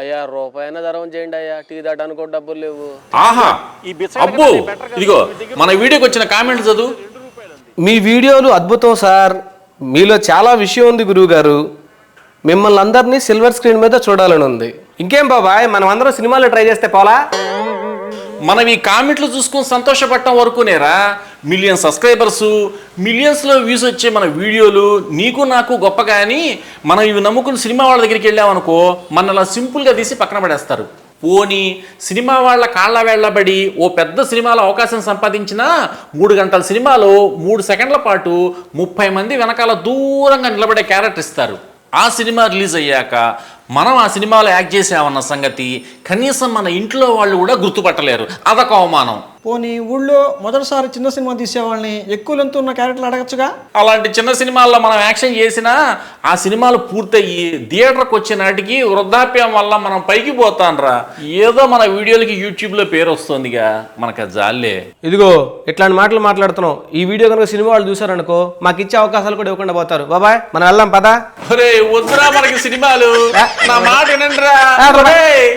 అయ్యా రూపాయన ధరం చేయండి అయ్యా టీ దాటానుకో డబ్బులు లేవు. ఆహా అబ్బో ఇదిగో మన వీడియోకి వచ్చిన కామెంట్ చదువు. మీ వీడియోలు అద్భుతం సార్. మీలో చాలా విషయం ఉంది గురువు గారు మిమ్మల్ని అందరినీ సిల్వర్ స్క్రీన్ మీద చూడాలని ఉంది. ఇంకేం బాబాయ్ మనం అందరం సినిమాలో ట్రై చేస్తే పోలా? మనం ఈ కామెంట్లు చూసుకుని సంతోషపడటం వరకునేరా? మిలియన్ సబ్స్క్రైబర్సు మిలియన్స్లో వ్యూస్ వచ్చే మన వీడియోలు నీకు నాకు గొప్ప కానీ మనం ఇవి నమ్ముకుని సినిమా వాళ్ళ దగ్గరికి వెళ్ళామనుకో మన అలా సింపుల్గా తీసి పక్కన పడేస్తారు. పోనీ సినిమా వాళ్ళ కాళ్ళ వెళ్ళబడి ఓ పెద్ద సినిమాలో అవకాశం సంపాదించిన మూడు గంటల సినిమాలో మూడు సెకండ్ల పాటు ముప్పై మంది వెనకాల దూరంగా నిలబడే క్యారెక్టర్ ఇస్తారు. ఆ సినిమా రిలీజ్ అయ్యాక మనం ఆ సినిమాలో యాక్ట్ చేసామన్న సంగతి కనీసం మన ఇంట్లో వాళ్ళు కూడా గుర్తుపట్టలేరు. అదొక అవమానం. పోనీ ఊళ్ళో మొదటిసారి చిన్న సినిమా తీసేవాళ్ళని ఎక్కువ లెంత్ ఉన్న క్యారెక్టర్లు అడగచ్చుగా? అలాంటి చిన్న సినిమాల్లో మనం యాక్షన్ చేసినా ఆ సినిమాలు పూర్తయ్యి థియేటర్కి వచ్చే నాటికి వృద్ధాప్యం వల్ల మనం పైకి పోతాంరా ఏదో మన వీడియోలకి యూట్యూబ్లో పేరు వస్తుందిగా. మనకు అది జాలే ఇదిగో ఇట్లాంటి మాటలు మాట్లాడుతున్నాం. ఈ వీడియో కనుక సినిమా వాళ్ళు చూసారనుకో మాకు ఇచ్చే అవకాశాలు కూడా ఇవ్వకుండా పోతారు. బాబాయ్ మనం వెళ్దాం పదా? ఒరే వద్దురా మనకి సినిమాలు. నా మాట వినండిరా.